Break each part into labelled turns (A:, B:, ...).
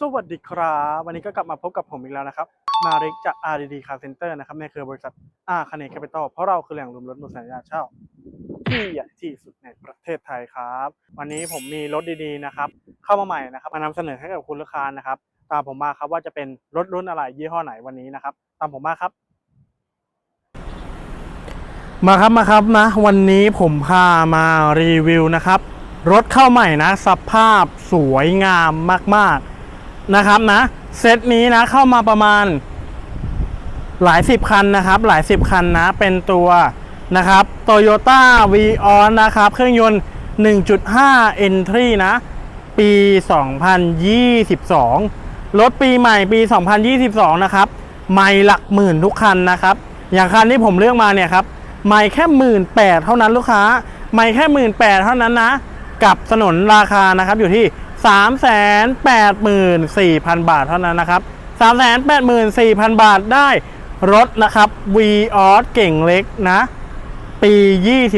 A: สวัสดีครับ วันนี้ก็กลับมาพบกับผมอีกแล้วนะครับ มาริกจาก RDD Car Center นะครับในเครือบริษัท R c a n e Capital เพราะเราคือแหล่งรวมรถมือสัญญาเช่าที่ใหญ่ที่สุดในประเทศไทยครับ วันนี้ผมมีรถดีๆนะครับ เข้ามาใหม่นะครับ มานำเสนอให้กับคุณลูกค้านะครับ ตามผมมาครับว่าจะเป็นรถรุ่นอะไรยี่ห้อไหนวันนี้นะครับ ตามผมมาครับ มาครับมาครับนะ วันนี้ผมพามารีวิวนะครับ รถเข้าใหม่นะสภาพสวยงามมากๆ นะครับนะเซตนี้นะเข้ามาประมาณหลายสิบคันนะครับ หลายสิบคันนะเป็นตัวนะครับ Toyota v ีออนนะครับ เครื่องยนต์ 1.5 Entry นะ ปี 2022 รถปีใหม่ปี 2022 นะครับ ไม่หลักหมื่นทุกคันนะครับ อย่างคันที่ผมเลือกมาเนี่ยครับ ไม่แค่หมื่นแปดเท่านั้นลูกค้า ไม่แค่หมื่นแปดเท่านั้นนะ กับสนนราคานะครับอยู่ที่ 384,000 บาทเท่านั้นนะครับ 384,000 บาทได้รถนะครับ v ีออสเก่งเล็กนะ ปี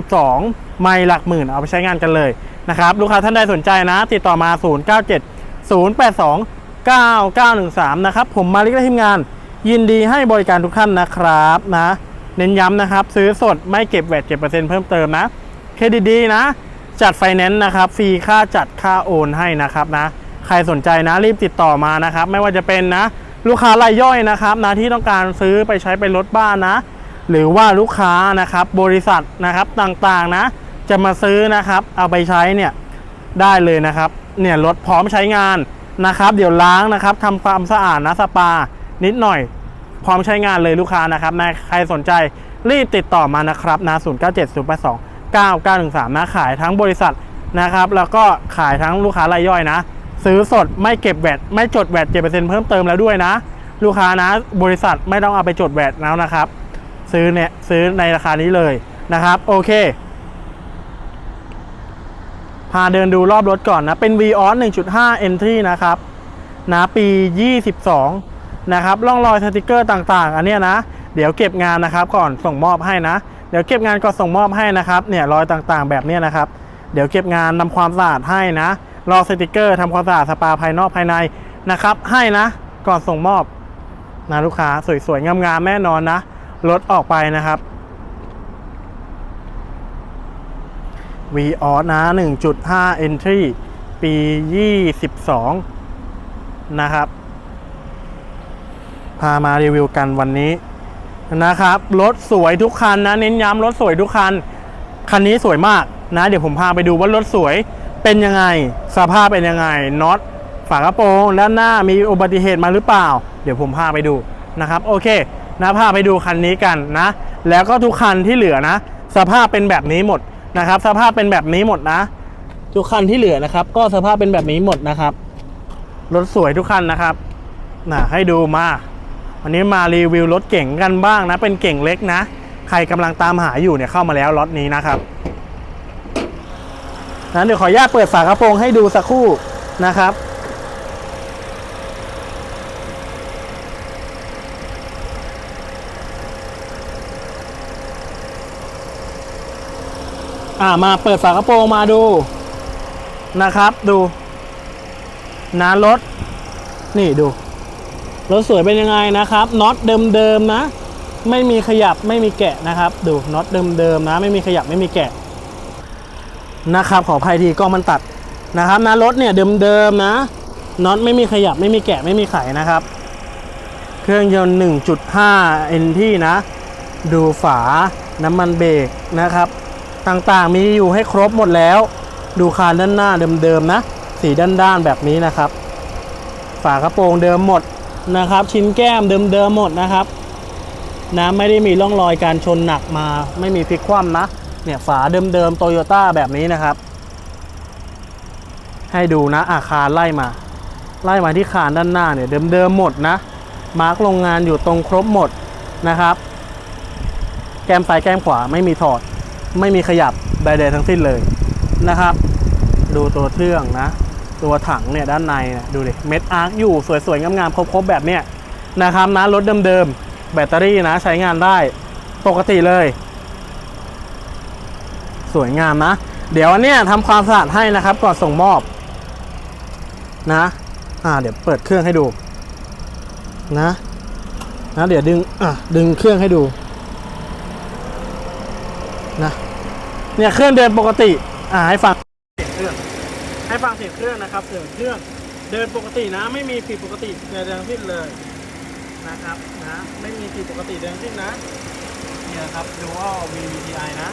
A: 22 ไม่หลักหมื่นเอาไปใช้งานกันเลยนะครับ ลูกค้าท่านใดสนใจนะ ติดต่อมา 097 082 9913 นะครับ ผมมาลิกและทีมงาน ยินดีให้บริการทุกท่านนะครับนะ เน้นย้ำนะครับ ซื้อสดไม่เก็บแวดเก็บเปอร์เซ็นต์เพิ่มเติมนะ เครดิตดีนะ จัดไฟแนนซ์นะครับฟรีค่าจัดค่าโอนให้นะครับนะ ใครสนใจนะรีบติดต่อมานะครับ ไม่ว่าจะเป็นนะลูกค้ารายย่อยนะครับนะที่ต้องการซื้อไปใช้เป็นรถบ้านนะ หรือว่าลูกค้านะครับบริษัทนะครับต่างๆนะ จะมาซื้อนะครับ เอาไปใช้เนี่ยได้เลยนะครับ เนี่ยรถพร้อมใช้งานนะครับ เดี๋ยวล้างนะครับทำความสะอาดนะสปา นิดหน่อย พร้อมใช้งานเลยลูกค้านะครับนะใครสนใจรีบติดต่อมานะครับนะ 0 9 7 0 8 2 9 9 1 3 นะ ขายทั้งบริษัทนะครับ แล้วก็ขายทั้งลูกค้ารายย่อยนะ ซื้อสดไม่เก็บแวดไม่จดแวดเจ็เปอร์เซ็นต์เพิ่มเติมแล้วด้วยนะ ลูกค้านะ บริษัทไม่ต้องเอาไปจดแวดแล้วนะครับ ซื้อเนี่ยซื้อในราคานี้เลยนะครับ โอเค พาเดินดูรอบรถก่อนนะ เป็น v ีออส1.5 Entry นะครับนะปี 22 นะครับร่องรอยสติกเกอร์ต่างๆ อันเนี้ยนะ เดี๋ยวเก็บงานนะครับ ก่อนส่งมอบให้นะ เดี๋ยวเก็บงานก่อนส่งมอบให้นะครับเนี่ยรอยต่างๆแบบนี้นะครับ เดี๋ยวเก็บงานทำความสะอาดให้นะรอสติกเกอร์ทำความสะอาดสปาภายนอกภายในนะครับ ให้นะก่อนส่งมอบนะลูกค้าสวยๆงามๆแน่นอนนะรถออกไปนะครับ v ีออนะ1.5 Entry ปี 22 นะครับ พามารีวิวกันวันนี้ นะครับรถสวยทุกคันนะเน้นย้ำรถสวยทุกคัน คันนี้สวยมากนะ เดี๋ยวผมพาไปดูว่ารถสวยเป็นยังไง สภาพเป็นยังไงน็อตฝากระโปรงด้านหน้ามีอุบัติเหตุมาหรือเปล่า เดี๋ยวผมพาไปดูนะครับ โอเคนะพาไปดูคันนี้กันนะ แล้วก็ทุกคันที่เหลือนะ สภาพเป็นแบบนี้หมดนะครับ สภาพเป็นแบบนี้หมดนะ ทุกคันที่เหลือนะครับ ก็สภาพเป็นแบบนี้หมดนะครับรถสวยทุกคันนะครับนะให้ดูมา วันนี้มารีวิวรถเก่งกันบ้างนะ เป็นเก่งเล็กนะ ใครกำลังตามหาอยู่เนี่ยเข้ามาแล้วล็อตนี้นะครับนะเดี๋ยวขออนุญาตเปิดฝากระโปรงให้ดูสักครู่นะครับ อ่ามาเปิดฝากระโปรงมาดูนะครับ ดูนะรถ นี่ดู รถสวยเป็นยังไงนะครับน็อตเดิมๆนะ ไม่มีขยับไม่มีแกะนะครับ ดูน็อตเดิมๆนะ ไม่มีขยับไม่มีแกะนะครับขออภัยทีกล้องมันตัดนะครับนะรถเนี่ยเดิมๆนะน็อตไม่มีขยับไม่มีแกะไม่มีไขนะครับ เครื่องยนต์ 1.5 NT นะ ดูฝาน้ำมันเบรกนะครับ ต่างๆมีอยู่ให้ครบหมดแล้ว ดูคานด้านหน้าเดิมๆนะ สีด้านๆแบบนี้นะครับ ฝากระโปรงเดิมหมด นะครับ ชิ้นแก้มเดิมๆหมดนะครับนะไม่ได้มีร่องรอยการชนหนักมา ไม่มีพลิกคว่ำนะ เนี่ยฝาเดิมๆโตโยต้าแบบนี้นะครับ ให้ดูนะอาคารไล่มา ไล่มาที่คานด้านหน้าเนี่ยเดิมๆหมดนะ มาร์กโรงงานอยู่ตรงครบหมดนะครับ แก้มซ้ายแก้มขวาไม่มีถอด ไม่มีขยับใดๆทั้งสิ้นเลยนะครับ ดูตัวเครื่องนะ ตัวถังเนี่ยด้านในนี่ยดูดิเม็ดอาร์คอยู่สวยๆ งามๆครบๆแบบเนี้ยนะครับนะรถเดิมๆ แบตเตอรี่นะใช้งานได้ปกติเลย สวยงามนะ เดี๋ยวเนี้ยทำความสะอาดให้นะครับ ก่อนส่งมอบนะอ่าเดี๋ยวเปิดเครื่องให้ดูนะนะเดี๋ยวดึงอะดึงเครื่องให้ดูนะเนี่ยเครื่องเดินปกติอ่าให้ฟัง เสียงเครื่องนะครับ เสียงเครื่องเดินปกตินะ ไม่มีผิดปกติใดๆทั้งสิ้นเลยนะครับนะไม่มีผิดปกติใดทั้งสิ้นนะเนี่ยครับดูว่า VVTi นะ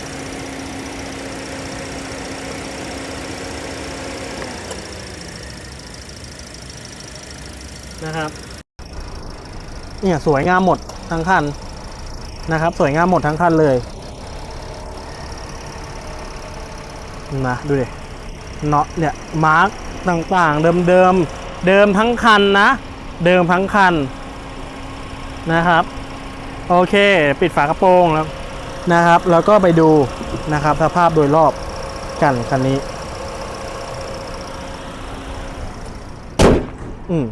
A: นะครับเนี่ยสวยงามหมดทั้งคันนะครับ สวยงามหมดทั้งคันเลยนะดูดิ เนาะเนี่ยมาร์กต่างๆ เดิมเดิมๆเดิมทั้งคันนะ เดิมทั้งคันนะครับ โอเค ปิดฝากระโปรงแล้วนะครับ แล้วก็ไปดูนะครับสภาพโดยรอบกันคันนี้ อืม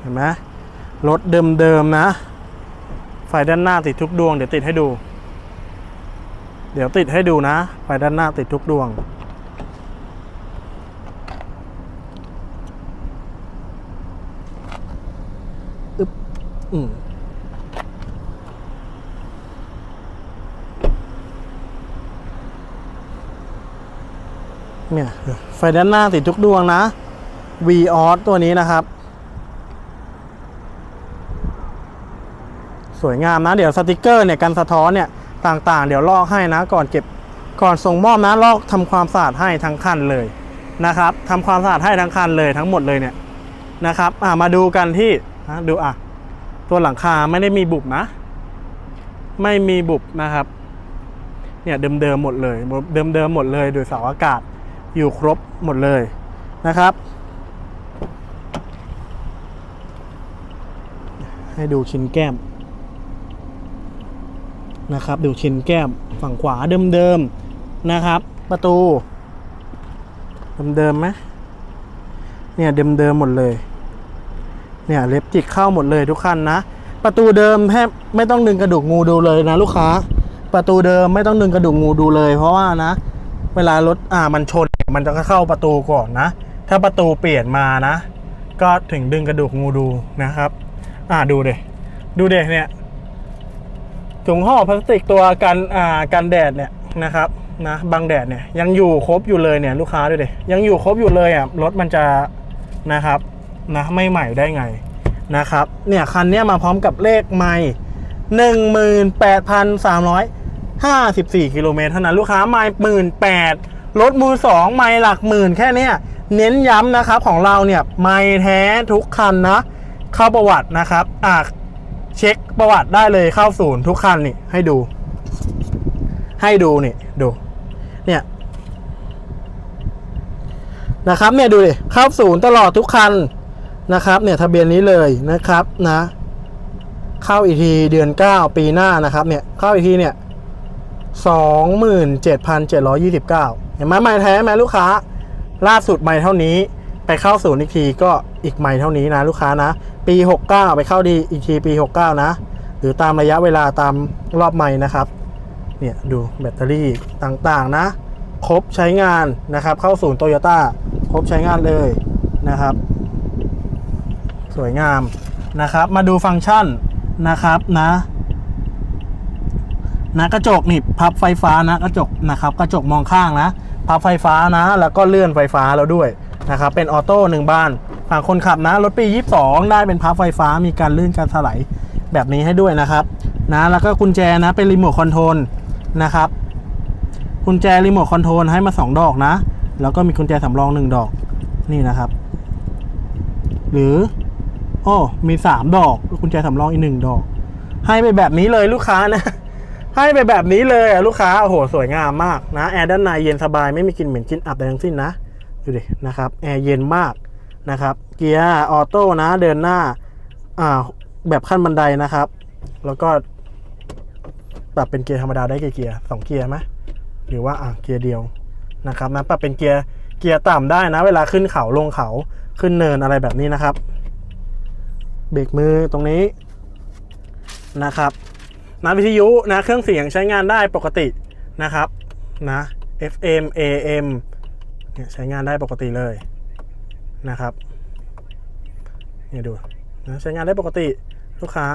A: เห็นไหมรถเดิมๆนะ ไฟด้านหน้าติดทุกดวง เดี๋ยวติดให้ดู เดี๋ยวติดให้ดูนะ ไฟด้านหน้าติดทุกดวง อึ๊บ อืมเนี่ยไฟด้านหน้าติดทุกดวงนะ v o s ตัวนี้นะครับ สวยงามนะ เดี๋ยวสติกเกอร์เนี่ยกันสะท้อนเนี่ย ต่างๆ เดี๋ยวลอกให้นะก่อนเก็บก่อนส่งมอบนะลอกทำความสะอาดให้ทั้งคันเลยนะครับทำความสะอาดให้ทั้งคันเลยทั้งหมดเลยเนี่ยนะครับอ่ามาดูกันที่ดูอะตัวหลังคาไม่ได้มีบุบนะ ไม่มีบุบนะครับเนี่ยเดิมๆหมดเลยเดิมๆหมดเลยโดยเสาอากาศอยู่ครบหมดเลยนะครับ ให้ดูชิ้นแก้ม นะครับดูชิ้นแก้มฝั่งขวาเดิมๆนะครับ ประตู เดิมๆไหมเนี่ยเดิมๆหมดเลยเนี่ยเล็บจิกเข้าหมดเลยทุกคันนะ ประตูเดิมแทบไม่ต้องดึงกระดูกงูดูเลยนะ ลูกค้า ประตูเดิมไม่ต้องดึงกระดูกงูดูเลย เพราะว่านะ เวลารถอ่ามันชนมันจะเข้าประตูก่อนนะ ถ้าประตูเปลี่ยนมานะ ก็ถึงดึงกระดูกงูดูนะครับ อ่าดูเดดูเดเนี่ย ถุงห่อพลาสติกตัวกันอ่ากันแดดเนี่ยนะครับนะบังแดดเนี่ยยังอยู่ครบอยู่เลยเนี่ยลูกค้าดูเดยังอยู่ครบอยู่เลยอะรถมันจะนะครับนะไม่ใหม่ได้ไงนะครับเนี่ยคันเนี้ยมาพร้อมกับเลขไม่หนึ่งหมื่นแปดพันสามร้อยห้าสิบสี่กิโลเมตรเท่านั้นลูกค้าไม่หมื่นแปดรถมือสองไม่หลักหมื่นแค่เนี้ยเน้นย้ำนะครับของเราเนี่ยไม่แท้ทุกคันนะ เข้าประวัตินะครับอ่า เช็คประวัติได้เลยเข้าศูนย์ทุกคันนี่ ให้ดู ให้ดูนี่ ดู เนี่ยนะครับเนี่ยดูดิเข้าศูนย์ตลอดทุกคันนะครับ เนี่ยทะเบียนนี้เลยนะครับนะ เข้าอีกทีเดือน 9 ปีหน้านะครับ เนี่ยเข้าอีกทีเนี่ย27,729 เห็นไหมไม่แท้ไหมลูกค้า ล่าสุดไม่เท่านี้ ไปเข้าศูนย์อีกทีก็อีกไม่เท่านี้นะลูกค้านะ ปี 69 ไปเข้าดีอีกทีปี 69 นะ หรือตามระยะเวลาตามรอบไม่นะครับ เนี่ยดูแบตเตอรี่ต่างๆนะ ครบใช้งานนะครับ เข้าศูนย์โตโยต้าครบใช้งานเลยนะครับ สวยงามนะครับ มาดูฟังก์ชันนะครับนะนะกระจกนี่พับไฟฟ้านะกระจกนะครับ กระจกมองข้างนะ พับไฟฟ้านะ แล้วก็เลื่อนไฟฟ้าแล้วด้วย นะครับเป็นออโต้หนึ่งบานฝั่งคนขับนะรถปี 22 ได้เป็นพับไฟฟ้ามีการลื่นการถลายแบบนี้ให้ด้วยนะครับนะแล้วก็กุญแจนะเป็นรีโมทคอนโทรลนะครับกุญแจรีโมทคอนโทรลให้มา 2 ดอกนะ แล้วก็มีกุญแจสำรอง 1 ดอกนี่นะครับ หรือโอ้มี 3 ดอกกุญแจสำรองอีก 1 ดอก ให้ไปแบบนี้เลยลูกค้านะ ให้ไปแบบนี้เลยลูกค้าโอ้โหสวยงามมากนะแอร์ด้านในเย็นสบายไม่มีกลิ่นเหม็นกลิ่นอับใดทั้งสิ้นนะ ดูดินะครับแอร์เย็นมากนะครับเกียร์ออโต้นะเดินหน้าอ่าแบบขั้นบันไดนะครับ แล้วก็ปรับเป็นเกียร์ธรรมดาได้กี่เกียร์สองเกียร์ไหมหรือว่าอะเกียร์เดียวนะครับนะปรับเป็นเกียร์เกียร์ต่ำได้นะ เวลาขึ้นเขาลงเขาขึ้นเนินอะไรแบบนี้นะครับ เบรกมือตรงนี้นะครับนะวิทยุนะเครื่องเสียงใช้งานได้ปกตินะครับนะ FM AM เนี่ยใช้งานได้ปกติเลยนะครับเนี่ยดูนะใช้งานได้ปกติลูกค้า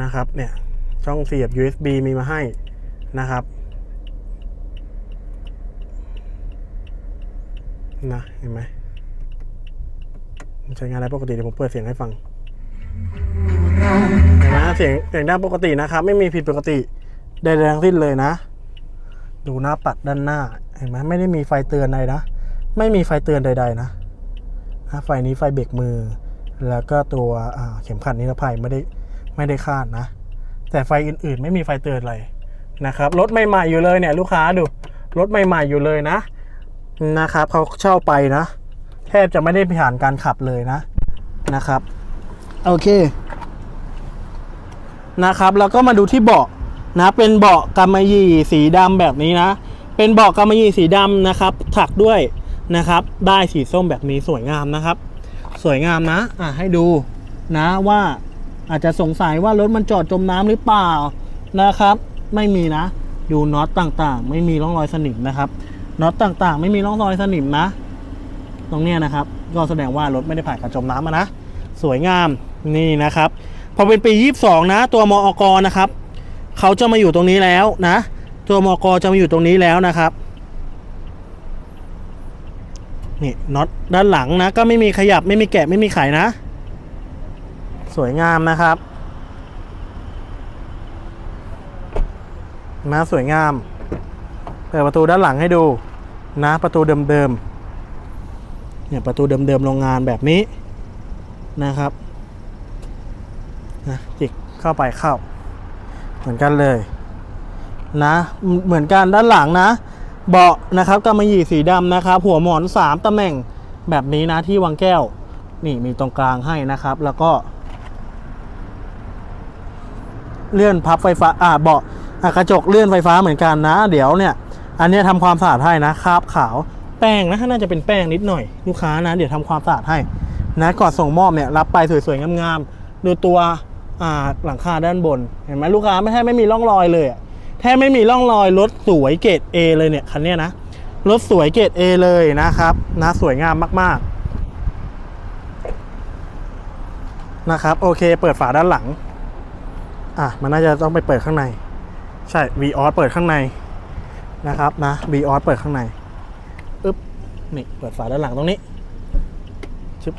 A: นะครับเนี่ยช่องเสียบ USB มีมาให้นะครับนะเห็นไหมใช้งานได้ปกติเดี๋ยวผมเปิดเสียงให้ฟังเห็นไหมเสียงเสียงดังปกตินะครับ ไม่มีผิดปกติใดๆทั้งสิ้นเลยนะ ดูหน้าปัดด้านหน้า ห็นไหมไม่ได้มีไฟเตือนใดนะ ไม่มีไฟเตือนใด ๆ นะไฟนี้ไฟเบรกมือ แล้วก็ตัวเข็มขัดนิรภัยไม่ได้ไม่ได้คาดนะ แต่ไฟอื่นๆ ไม่มีไฟเตือนอะไรนะครับรถใหม่ๆอยู่เลยเนี่ยลูกค้าดูรถใหม่ ๆอยู่เลยนะนะครับเขาเช่าไปนะ แทบจะไม่ได้ผ่านการขับเลยนะนะครับ โอเคนะครับ แล้วก็มาดูที่เบาะนะ เป็นเบาะกำมะหยี่สีดำแบบนี้นะ เป็นเบาะกำมะหยี่สีดำนะครับถักด้วยนะครับได้สีส้มแบบนี้สวยงามนะครับ สวยงามนะอะให้ดูนะว่าอาจจะสงสัยว่ารถมันจอดจมน้ำหรือเปล่านะครับ ไม่มีนะ ดูน็อตต่างๆ ไม่มีร่องรอยสนิมนะครับน็อตต่างๆ ไม่มีร่องรอยสนิมนะ ตรงเนี้ยนะครับ ก็แสดงว่ารถไม่ได้ผ่านการจมน้ำมานะสวยงามนี่นะครับ พอเป็นปี 22 นะ ตัวมอกนะครับเขาจะมาอยู่ตรงนี้แล้วนะ ตัวมอกจะมาอยู่ตรงนี้แล้วนะครับนี่น็อตด้านหลังนะ ก็ไม่มีขยับไม่มีแกะไม่มีไขนะ สวยงามนะครับนะสวยงาม เปิดประตูด้านหลังให้ดูนะประตูเดิมๆเนี่ยประตูเดิมๆโรงงานแบบนี้นะครับนะจิกเข้าไปเข้า เหมือนกันเลย นะเหมือนกันด้านหลังนะ เบาะนะครับกำมะหยี่สีดำนะครับ หัวหมอน 3ตำแหน่งแบบนี้นะที่วางแก้ว นี่มีตรงกลางให้นะครับ แล้วก็ เลื่อนพับไฟฟ้าอ่าเบาะกระจกเลื่อนไฟฟ้าเหมือนกันนะ เดี๋ยวเนี่ย อันนี้ยทำความสะอาดให้นะคราบขาวแป้งนะน่าจะเป็นแป้งนิดหน่อยลูกค้านะ เดี๋ยวทำความสะอาดให้นะก่อนส่งมอบเนี่ยรับไปสวยๆงามๆดูตัวหลังคาด้านบน เห็นไหมลูกค้าไม่แทบไม่มีร่องรอยเลยอะ แทบไม่มีร่องรอยรถสวยเกรด A เลยเนี่ยคันนี้นะ รถสวยเกรด A เลยนะครับนะสวยงามมากๆนะครับโอเคเปิดฝาด้านหลังอะมันน่าจะต้องไปเปิดข้างใน ใช่ v ีออสเปิดข้างในนะครับนะ v ีออสเปิดข้างในอึ๊บนี่เปิดฝาด้านหลังตรงนี้ชึบ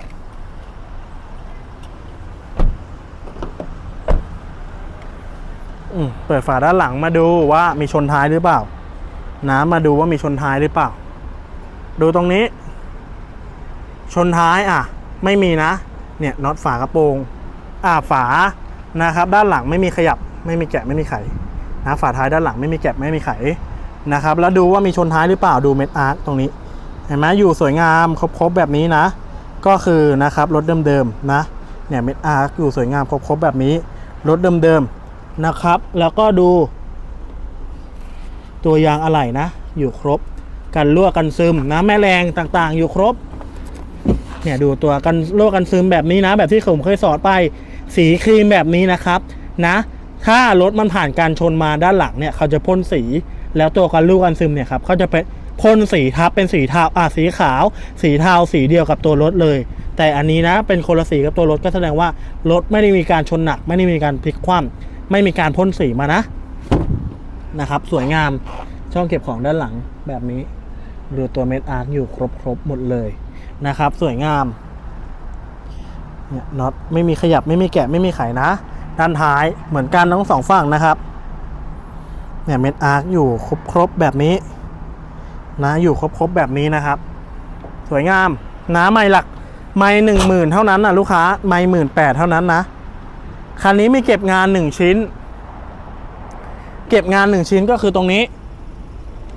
A: อืม เปิดฝาด้านหลังมาดูว่ามีชนท้ายหรือเปล่า นะมาดูว่ามีชนท้ายหรือเปล่า ดูตรงนี้ ชนท้ายอะ ไม่มีนะ เนี่ยน็อตฝากระโปรง อ่าฝานะครับ ด้านหลังไม่มีขยับ ไม่มีแกะไม่มีไขนะฝาท้ายด้านหลังไม่มีแกะไม่มีไขนะครับ แล้วดูว่ามีชนท้ายหรือเปล่าดูเม็ดอาร์ตตรงนี้เห็นไหมอยู่สวยงามครบๆแบบนี้นะ ก็คือนะครับรถเดิมๆนะเนี่ยเม็ดอาร์อยู่สวยงามครบๆแบบนี้รถเดิมๆ นะครับ แล้วก็ดู ตัวยางอะไหล่นะ อยู่ครบ กันรั่วกันซึมนะแม่แรงต่างๆ อยู่ครบ เนี่ยดูตัวกันรั่วกันซึมแบบนี้นะ แบบที่ผมเคยสอนไป สีครีมแบบนี้นะครับ นะ ถ้ารถมันผ่านการชนมาด้านหลังเนี่ยเขาจะพ่นสี แล้วตัวกันรั่วกันซึมเนี่ยครับเขาจะเป็นพ่นสีทับเป็นสีเทาอะสีขาว สีเทาสีเดียวกับตัวรถเลย แต่อันนี้นะเป็นคนละสีกับตัวรถก็แสดงว่ารถไม่ได้มีการชนหนัก ไม่ได้มีการพลิกคว่ำ ไม่มีการพ่นสีมานะนะครับ สวยงามช่องเก็บของด้านหลังแบบนี้ดูตัวเม็ดอาร์ตอยู่ครบครบหมดเลยนะครับ สวยงามเนี่ยน็อตไม่มีขยับไม่มีแกะไม่มีไขนะ ด้านท้ายเหมือนกันทั้งสองฝั่งนะครับเนี่ยเม็ดอาร์คอยู่ครบครบแบบนี้ นะอยู่ครบครบแบบนี้นะครับ สวยงามนะไม่หลักไม่หนึ่งหมื่นเท่านั้นนะลูกค้าไม่หมื่นแปดเท่านั้นนะ คันนี้มีเก็บงานหนึ่งชิ้น เก็บงานหนึ่งชิ้นก็คือตรงนี้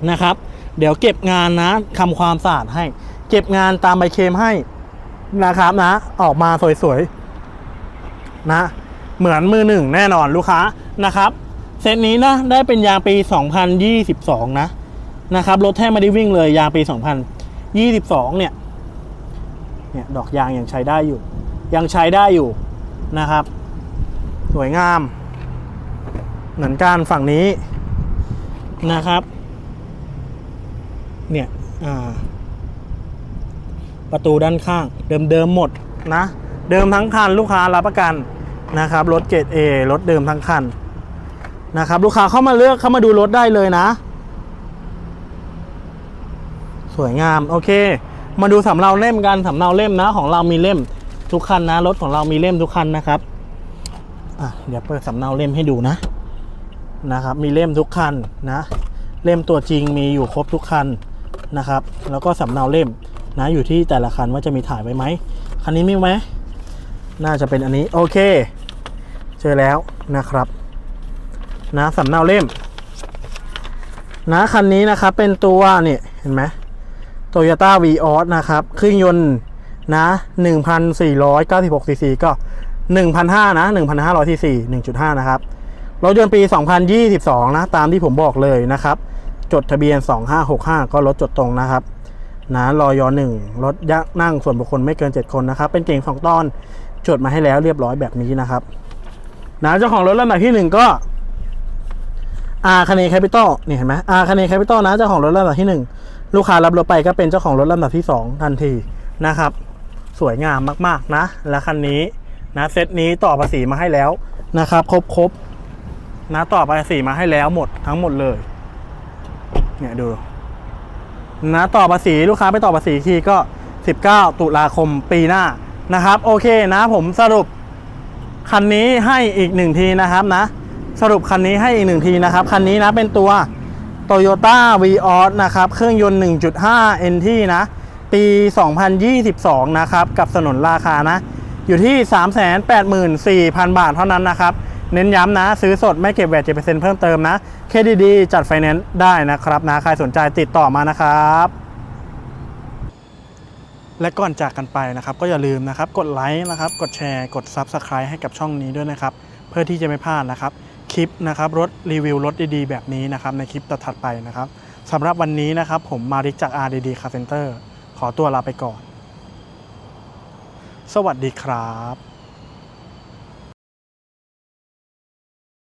A: นะครับ เดี๋ยวเก็บงานนะทำความสะอาดให้ เก็บงานตามใบเคมให้นะครับนะ ออกมาสวยๆนะ เหมือนมือหนึ่งแน่นอนลูกค้านะครับ เซตนี้นะได้เป็นยางปี 2022 นะนะครับรถแทบไม่ได้วิ่งเลยยางปี 2022 เนี่ยเนี่ยดอกยางยังใช้ได้อยู่ ยังใช้ได้อยู่นะครับ สวยงาม เหมือนกันฝั่งนี้นะครับ เนี่ยประตูด้านข้าง เดิมๆหมดนะ เดิมทั้งคันลูกค้ารับประกันนะครับ รถเกรด A รถเดิมทั้งคันนะครับ ลูกค้าเข้ามาเลือกเข้ามาดูรถได้เลยนะ สวยงาม โอเค มาดูสำเนาเล่มกันสำเนาเล่มนะ ของเรามีเล่มทุกคันนะ รถของเรามีเล่มทุกคันนะครับ อะเดี๋ยวเปิดสำเนาเล่มให้ดูนะนะครับ มีเล่มทุกคันนะ เล่มตัวจริงมีอยู่ครบทุกคันนะครับ แล้วก็สำเนาเล่มนะอยู่ที่แต่ละคันว่าจะมีถ่ายไว้ไหมคันนี้มีไหมน่าจะเป็นอันนี้โอเค เจอแล้วนะครับนะสำเนาเล่มนะคันนี้นะครับเป็นตัวนี่เห็นไหมโตโยต้าวีออสนะครับเครื่องยนต์นะ 1,496ซีซีก็ 1,500 นะ 1,500ซีซี1.5 นะครับ รถยนต์ปี 2022 นะ ตามที่ผมบอกเลยนะครับ จดทะเบียน 2565 ก็รถจดตรงนะครับ นะรอยอหนึ่งรถยักนั่งส่วนบุคคลไม่เกิน 7 คนนะครับ เป็นเก่ง2ตอน จดมาให้แล้วเรียบร้อยแบบนี้นะครับ นะเจ้าของรถลำดับที่ 1 ก็อาคาเนแคปิตอลนี่เห็นไหมอาคาเนแคปิตอลนะเจ้าของรถลำดับที่หนึ่งลูกค้ารับรถไปก็เป็นเจ้าของรถลำดับที่สองทันทีนะครับ สวยงามมากๆนะ และคันนี้ นะเซตนี้ต่อภาษีมาให้แล้วนะครับ ครบครบนะต่อภาษีมาให้แล้วหมดทั้งหมดเลยเนี่ยดูนะต่อภาษีลูกค้าไปต่อภาษีทีก็ 19 ตุลาคมปีหน้านะครับ โอเคนะผมสรุปคันนี้ให้อีกหนึ่งทีนะครับนะ สรุปคันนี้ให้อีกหนึ่งทีนะครับ คันนี้นะเป็นตัว Toyota v ีออสนะครับ เครื่องยนต์ 1.5 NT นะ ปี 2022 นะครับ กับสนนราคานะ อยู่ที่ 384,000 บาทเท่านั้นนะครับ เน้นย้ำนะ ซื้อสดไม่เก็บแวด7%เพิ่มเติมนะเครดิตดีจัดไฟแนนซ์ได้นะครับนะ ใครสนใจติดต่อมานะครับ และก่อนจากกันไปนะครับ ก็อย่าลืมนะครับ กดไลค์นะครับ กดแชร์ กด Subscribe ให้กับช่องนี้ด้วยนะครับ เพื่อที่จะไม่พลาดนะครับ คลิปนะครับรถรีวิวรถดีๆ แบบนี้นะครับ ในคลิปต่อถัดไปนะครับสำหรับวันนี้นะครับ ผมมาริกจาก RDD Car Center ขอตัวลาไปก่อน สวัสดีครับ